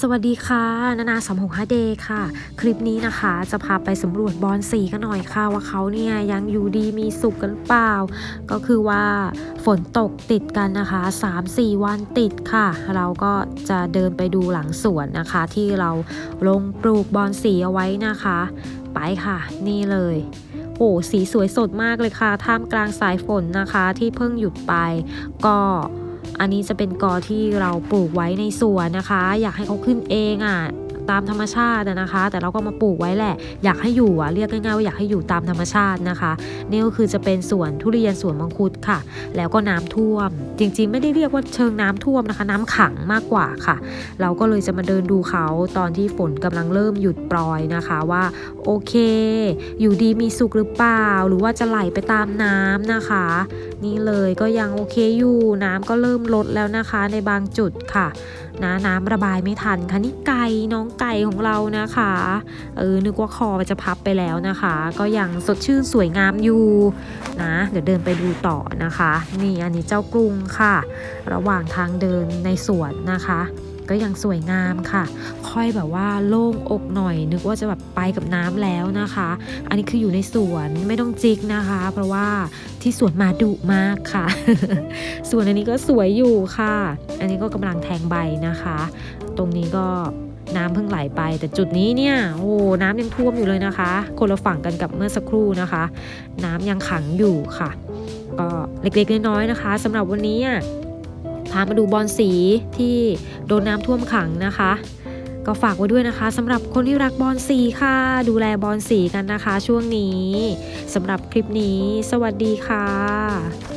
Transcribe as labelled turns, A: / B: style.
A: สวัสดีค่ะ นานาสามหกห้าเดย์ค่ะ คลิปนี้นะคะจะพาไปสำรวจบอลสีกันหน่อยค่ะว่าเขาเนี่ยยังอยู่ดีมีสุขกันหรือเปล่า ก็คือว่าฝนตกติดกันนะคะ 3-4 วันติดค่ะ เราก็จะเดินไปดูหลังสวนนะคะ ที่เราลงปลูกบอลสีเอาไว้นะคะ ไปค่ะ นี่เลยโอ้สีสวยสดมากเลยค่ะ ท่ามกลางสายฝนนะคะที่เพิ่งหยุดไปก็ อันนี้จะเป็นกอที่เราปลูกไว้ในสวนนะคะ อยากให้เขาขึ้นเองอะ ตามธรรมชาตินะคะ แต่เราก็มาปลูกไว้แหละ อยากให้อยู่อะเรียกง่ายๆว่าอยากให้อยู่ตามธรรมชาตินะคะนี่ก็คือจะเป็นสวนทุเรียนสวนมังคุดค่ะ แล้วก็น้ำท่วม จริง ๆ ไม่ได้เรียกว่าเชิงน้ำท่วมนะคะ น้ำขังมากกว่าค่ะ เราก็เลยจะมาเดินดูเขาตอนที่ฝนกำลังเริ่มหยุดปล่อยนะคะว่าโอเค อยู่ดีมีสุขหรือเปล่า หรือว่าจะไหลไปตามน้ำนะคะ นี่เลยก็ยังโอเคอยู่น้ำก็เริ่มลดแล้วนะคะในบางจุดค่ะนะน้ำระบายไม่ทันค่ะนี่ไก่น้องไก่ของเรานะคะเออนึกว่าคอจะพับไปแล้วนะคะ ก็ยังสดชื่นสวยงามอยู่นะ เดี๋ยวเดินไปดูต่อนะคะ นี่อันนี้เจ้ากรุงค่ะ ระหว่างทางเดินในสวนนะคะก็ยังสวยงามค่ะ ค่อยแบบว่าโล่งอกหน่อย นึกว่าจะแบบไปกับน้ำแล้วนะคะ อันนี้คืออยู่ในสวนไม่ต้องจิกนะคะ เพราะว่าที่สวนมาดุมากค่ะ ส่วนอันนี้ก็สวยอยู่ค่ะ อันนี้ก็กำลังแทงใบนะคะ ตรงนี้ก็ น้ำเพิ่งไหลไป แต่จุดนี้เนี่ยโอ้น้ำยังท่วมอยู่เลยนะคะ คนละฝั่งกันกับเมื่อสักครู่นะคะ น้ำยังขังอยู่ค่ะ ก็เล็กๆน้อยๆนะคะสำหรับวันนี้พามาดูบอลสีที่โดนน้ำท่วมขังนะคะก็ฝากไว้ด้วยนะคะสำหรับคนที่รักบอลสีค่ะ ดูแลบอลสีกันนะคะช่วงนี้สำหรับคลิปนี้ สวัสดีค่ะ